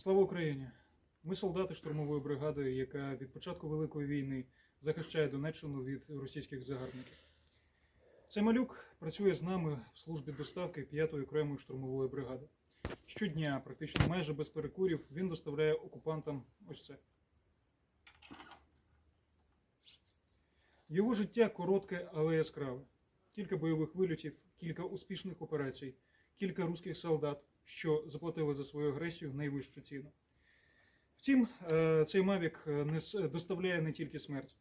Слава Україні! Ми солдати штурмової бригади, яка від початку Великої війни захищає Донеччину від російських загарбників. Цей малюк працює з нами в службі доставки 5-ї окремої штурмової бригади. Щодня, практично майже без перекурів, він доставляє окупантам ось це. Його життя коротке, але яскраве. Кілька бойових вильотів, кілька успішних операцій, кілька руських солдат, що заплатили за свою агресію найвищу ціну. Втім, е, цей Мавік е, доставляє не тільки смерть.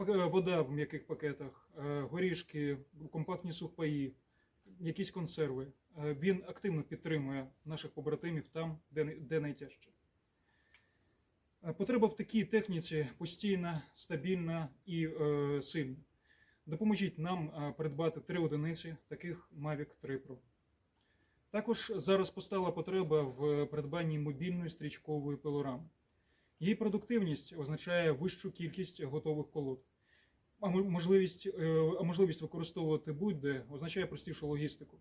Е, Вода в м'яких пакетах, горішки, компактні сухпаї, якісь консерви. Він активно підтримує наших побратимів там, де, найтяжче. Потреба в такій техніці постійна, стабільна і сильна. Допоможіть нам придбати три одиниці таких Mavic 3 Pro. Також зараз постала потреба в придбанні мобільної стрічкової пилорами. Її продуктивність означає вищу кількість готових колод. А можливість, е, а можливість використовувати будь-де означає простішу логістику.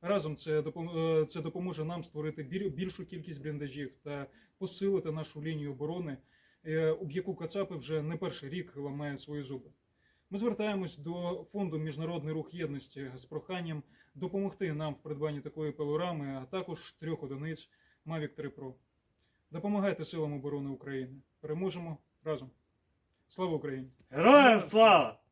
Разом це е, це допоможе нам створити більшу кількість бліндажів та посилити нашу лінію оборони, е, об яку Кацапи вже не перший рік ламають свої зуби. Ми звертаємось до фонду Міжнародний рух єдності з проханням допомогти нам в придбанні такої пилорами, а також трьох одиниць Mavic 3 Pro. Допомагайте силам оборони України. Переможемо разом. Слава Україні! Героям слава!